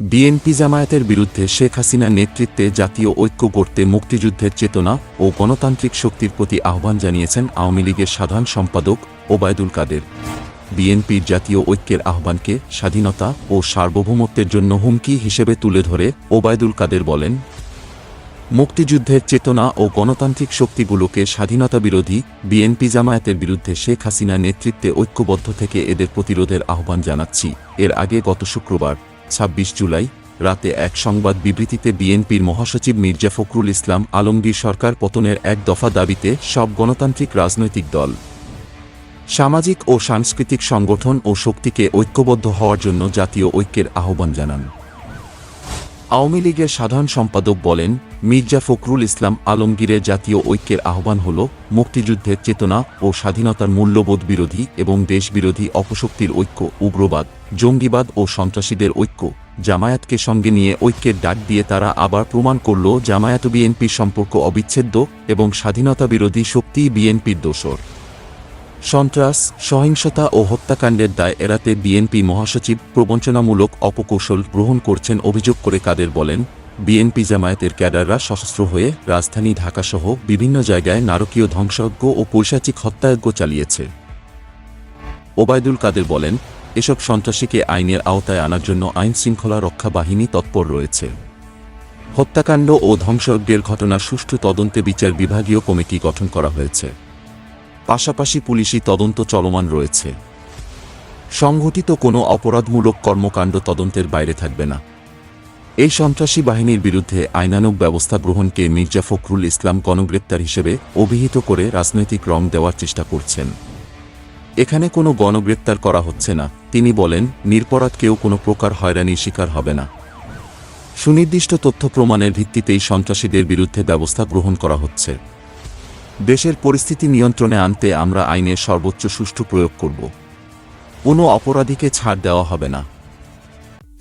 BNP জামায়াতের বিরুদ্ধে শেখ হাসিনার নেতৃত্বে জাতীয় ঐক্য গড়তে মুক্তিযুদ্ধের চেতনা ও গণতান্ত্রিক শক্তির প্রতি আহ্বান জানিয়েছেন আওয়ামী লীগের সাধারণ সম্পাদক ওবায়দুল কাদের। বিএনপির জাতীয় ঐক্যের আহ্বানকে স্বাধীনতা ও সার্বভৌমত্বের জন্য হুমকি হিসেবে তুলে ধরে ওবায়দুল কাদের বলেন, মুক্তিযুদ্ধের চেতনা ও গণতান্ত্রিক শক্তিগুলোকে স্বাধীনতা বিরোধী বিএনপি জামায়াতের বিরুদ্ধে শেখ হাসিনা নেতৃত্বে ঐক্যবদ্ধ থেকে এদের প্রতিরোধের আহ্বান জানাচ্ছি। এর আগে গত শুক্রবার ছাব্বিশ জুলাই রাতে এক সংবাদ বিবৃতিতে বিএনপির মহাসচিব মির্জা ফখরুল ইসলাম আলমগীর সরকার পতনের এক দফা দাবিতে সব গণতান্ত্রিক রাজনৈতিক দল, সামাজিক ও সাংস্কৃতিক সংগঠন ও শক্তিকে ঐক্যবদ্ধ হওয়ার জন্য জাতীয় ঐক্যের আহ্বান জানান। আওয়ামী লীগের সাধারণ সম্পাদক বলেন, মির্জা ফখরুল ইসলাম আলমগীরের জাতীয় ঐক্যের আহ্বান হল মুক্তিযুদ্ধের চেতনা ও স্বাধীনতার মূল্যবোধ বিরোধী এবং দেশবিরোধী অপশক্তির ঐক্য, উগ্রবাদ, জঙ্গিবাদ ও সন্ত্রাসীদের ঐক্য। জামায়াতকে সঙ্গে নিয়ে ঐক্যের ডাক দিয়ে তারা আবার প্রমাণ করল জামায়াত বিএনপির সম্পর্ক অবিচ্ছেদ্য এবং স্বাধীনতা বিরোধী শক্তি বিএনপির দোসর সন্ত্রাস, সহিংসতা ও হত্যাকাণ্ডের দায় এড়াতে বিএনপি মহাসচিব প্রবঞ্চনামূলক অপকৌশল গ্রহণ করছেন অভিযোগ করে কাদের বলেন, বিএনপি জামায়াতের ক্যাডাররা সশস্ত্র হয়ে রাজধানী ঢাকাসহ বিভিন্ন জায়গায় নারকীয় ধ্বংসজ্ঞ ও পৈশাচিক হত্যাযজ্ঞ চালিয়েছে। ওবায়দুল কাদের বলেন, এসব সন্ত্রাসীকে আইনের আওতায় আনার জন্য আইন শৃঙ্খলা রক্ষা বাহিনী তৎপর রয়েছে। হত্যাকাণ্ড ও ধ্বংসযজ্ঞের ঘটনা সুষ্ঠু তদন্তে বিচার বিভাগীয় কমিটি গঠন করা হয়েছে। পাশাপাশি পুলিশি তদন্ত চলমান রয়েছে। সংঘটিত কোনো অপরাধমূলক কর্মকাণ্ড তদন্তের বাইরে থাকবে না। এই সন্ত্রাসী বাহিনীর বিরুদ্ধে আইনানুগ ব্যবস্থা গ্রহণকে মির্জা ফখরুল ইসলাম গণগ্রেপ্তার হিসেবে অভিহিত করে রাজনৈতিক রং দেওয়ার চেষ্টা করছেন। এখানে কোনো গণগ্রেপ্তার করা হচ্ছে না। তিনি বলেন নিরপরাধ কেউ কোনো প্রকার হয়রানির শিকার হবে না। সুনির্দিষ্ট তথ্য প্রমাণের ভিত্তিতেই সন্ত্রাসীদের বিরুদ্ধে ব্যবস্থা গ্রহণ করা হচ্ছে। দেশের পরিস্থিতি নিয়ন্ত্রণে আনতে আমরা আইনের সর্বোচ্চ সুষ্ঠু প্রয়োগ করব কোনো অপরাধীকে ছাড় দেওয়া হবে না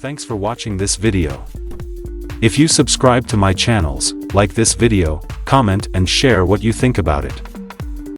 Thanks for watching this video. If you subscribe to my channels, like this video, comment and share what you think about it.